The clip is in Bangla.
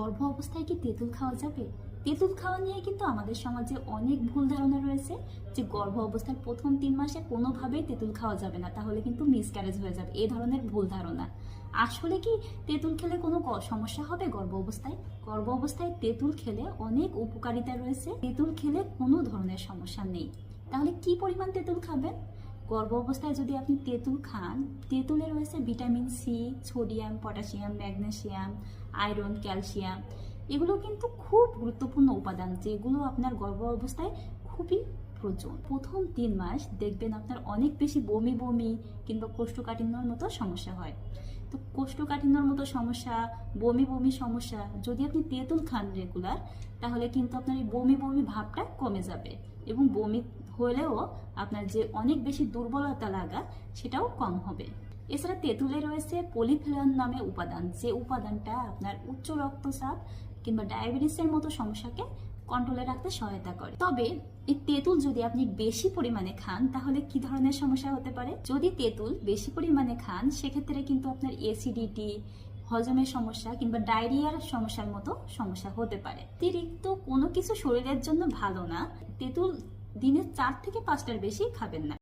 গর্ভ অবস্থায় কি তেঁতুল খাওয়া যাবে? তেঁতুল খাওয়া নিয়ে কিন্তু আমাদের সমাজে অনেক ভুল ধারণা রয়েছে যে গর্ভ অবস্থার প্রথম তিন মাসে কোনোভাবেই তেঁতুল খাওয়া যাবে না, তাহলে কিন্তু মিসক্যারেজ হয়ে যাবে। এ ধরনের ভুল ধারণা। আসলে কি তেঁতুল খেলে কোনো সমস্যা হবে গর্ভ অবস্থায়? গর্ভ অবস্থায় তেঁতুল খেলে অনেক উপকারিতা রয়েছে। তেঁতুল খেলে কোনো ধরনের সমস্যা নেই। তাহলে কি পরিমাণ তেঁতুল খাবেন? গর্ভ অবস্থায় যদি আপনি তেঁতুল খান, তেঁতুলে রয়েছে vitamin C sodium, potassium, magnesium, iron, calcium. এগুলো কিন্তু খুব গুরুত্বপূর্ণ উপাদান, যেগুলো আপনার গর্ভ অবস্থায় খুবই প্রয়োজন। প্রথম তিন মাস দেখবেন আপনার অনেক বেশি বমি বমি কিংবা কোষ্ঠকাঠিন্যর মতো সমস্যা হয়। তো কোষ্ঠকাঠিন্যর মতো সমস্যা, বমি বমি সমস্যা, যদি আপনি তেঁতুল খান রেগুলার তাহলে কিন্তু আপনার এই বমি বমি ভাবটা কমে যাবে এবং বমি হলেও আপনার যে অনেক বেশি দুর্বলতা লাগা, সেটাও কম হবে। এছাড়া তেঁতুলে রয়েছে পলিফেনল নামে উপাদান, যে উপাদানটা আপনার উচ্চ রক্তচাপ কিংবা ডায়াবেটিসের মতো সমস্যাকে কন্ট্রোলে রাখতে সহায়তা করে। তবে এই তেঁতুল যদি আপনি বেশি পরিমাণে খান, তাহলে কি ধরনের সমস্যা হতে পারে? যদি তেঁতুল বেশি পরিমাণে খান, সেক্ষেত্রে কিন্তু আপনার এসিডিটি হজমের সমস্যা কিংবা ডায়রিয়ার সমস্যার মতো সমস্যা হতে পারে। অতিরিক্ত কোনো কিছু শরীরের জন্য ভালো না। তেঁতুল দিনে চার থেকে পাঁচটার বেশি খাবেন না।